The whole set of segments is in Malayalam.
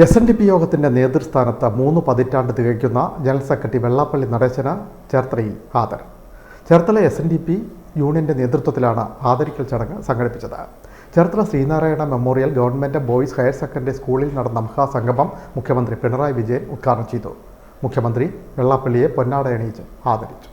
എസ് എൻ ഡി പി യോഗത്തിന്റെ നേതൃസ്ഥാനത്ത് മൂന്ന് പതിറ്റാണ്ട് തികയ്ക്കുന്ന ജനറൽ സെക്രട്ടറി വെള്ളാപ്പള്ളി നടേശന് ചേർത്തലയിൽ ആദരം Cherthala S N D P യൂണിയന്റെ നേതൃത്വത്തിലാണ് ആദരിക്കൽ ചടങ്ങ് സംഘടിപ്പിച്ചത്. Cherthala Sreenarayana memorial government boys higher secondary സ്കൂളിൽ നടന്ന മഹാസംഗമം മുഖ്യമന്ത്രി പിണറായി വിജയൻ ഉദ്ഘാടനം ചെയ്തു. മുഖ്യമന്ത്രി വെള്ളാപ്പള്ളിയെ പൊന്നാടയണിയിച്ച് ആദരിച്ചു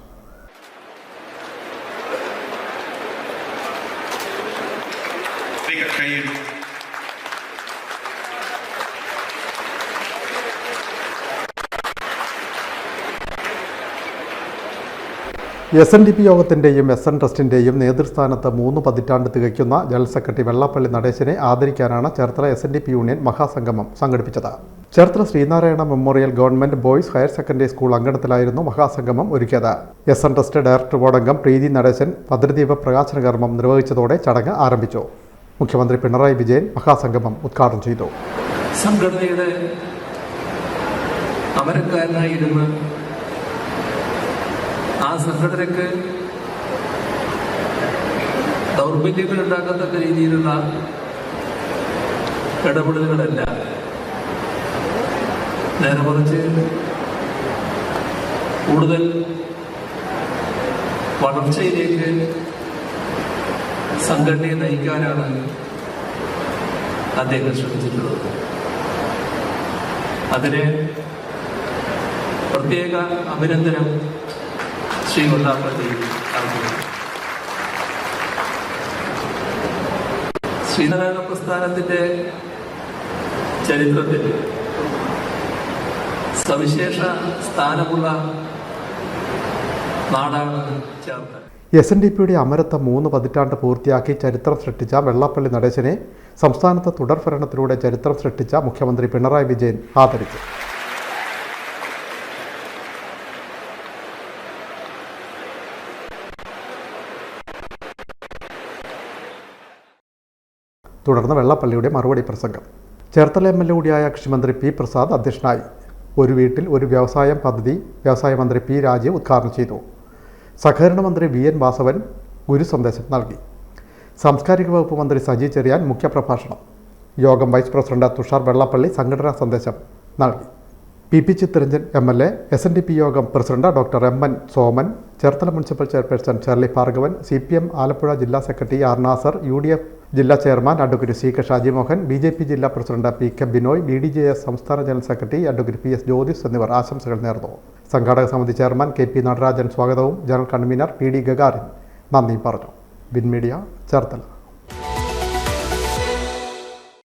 എസ് എൻ ഡി പി യോഗത്തിന്റെയും എസ് എൻ ട്രസ്റ്റിന്റെയും നേതൃസ്ഥാനത്ത് മൂന്ന് പതിറ്റാണ്ട് തികയ്ക്കുന്ന ജനറൽ സെക്രട്ടറി വെള്ളാപ്പള്ളി നടേശനെ ആദരിക്കാനാണ് Cherthala S N D P union മഹാസംഗമം സംഘടിപ്പിച്ചത്. Cherthala Sreenarayana memorial government boys higher secondary school അങ്കണത്തിലായിരുന്നു മഹാസംഗമം ഒരുക്കിയത്. S N trust director board അംഗം പ്രീതി നടേശൻ ഭദ്രദീപ പ്രകാശന കർമ്മം നിർവഹിച്ചതോടെ ചടങ്ങ് ആരംഭിച്ചു. മുഖ്യമന്ത്രി പിണറായി വിജയൻ മഹാസംഗമം ഉദ്ഘാടനം ചെയ്തു. സംഘടനയുടെ അമരക്കാരനായിരുന്ന് ആ സംഘടനയ്ക്ക് ദൗർബല്യങ്ങൾ ഉണ്ടാക്കത്തക്ക രീതിയിലുള്ള ഇടപെടലുകളല്ല. നേരെ കുറച്ച് കൂടുതൽ വളർച്ചയിലേക്ക് സംഘടനയെ നയിക്കാനാണ് അദ്ദേഹം ശ്രമിച്ചിട്ടുള്ളത്. അതിന് പ്രത്യേക അഭിനന്ദനം ശ്രീ ശ്രീനാരായണ പ്രസ്ഥാനത്തിന്റെ ചരിത്രത്തിൽ സവിശേഷ സ്ഥാനമുള്ള നാടാണ് ചേർത്തല. എസ് എൻ ഡി പിയുടെ അമരത്വ മൂന്ന് പതിറ്റാണ്ട് പൂർത്തിയാക്കി ചരിത്രം സൃഷ്ടിച്ച വെള്ളാപ്പള്ളി നടേശനെ സംസ്ഥാനത്ത് തുടർഭരണത്തിലൂടെ ചരിത്രം സൃഷ്ടിച്ച മുഖ്യമന്ത്രി പിണറായി വിജയൻ ആദരിച്ചു. തുടർന്ന് വെള്ളപ്പള്ളിയുടെ മറുപടി പ്രസംഗം. ചേർത്തല എം എൽ എ കൂടിയായ കൃഷിമന്ത്രി പി പ്രസാദ് അധ്യക്ഷനായി. ഒരു വീട്ടിൽ ഒരു വ്യവസായം പദ്ധതി വ്യവസായ മന്ത്രി പി രാജീവ് ഉദ്ഘാടനം ചെയ്തു. സഹകരണ മന്ത്രി വി എൻ വാസവൻ ഗുരു സന്ദേശം നൽകി. സാംസ്കാരിക വകുപ്പ് മന്ത്രി സജി ചെറിയാൻ മുഖ്യപ്രഭാഷണം. യോഗം വൈസ് പ്രസിഡന്റ് തുഷാർ വെള്ളപ്പള്ളി സംഘടനാ സന്ദേശം നൽകി. P P Chittaranjan M L A S N D P യോഗം president doctor M N Soman Cherthala municipal chairperson Shirley Bhargavan C P M Alappuzha ജില്ലാ secretary R Nasar U D F ജില്ലാ chairman advocate C K Shajimohan B J P ജില്ലാ president P K Binoy B D J S സംസ്ഥാന general secretary advocate P S Jyothis എന്നിവർ ആശംസകൾ നേർന്നു. സംഘാടക സമിതി ചെയർമാൻ കെ പി നടരാജൻ സ്വാഗതവും general convener P D Gagarin നന്ദി പറഞ്ഞു. Win media Cherthala.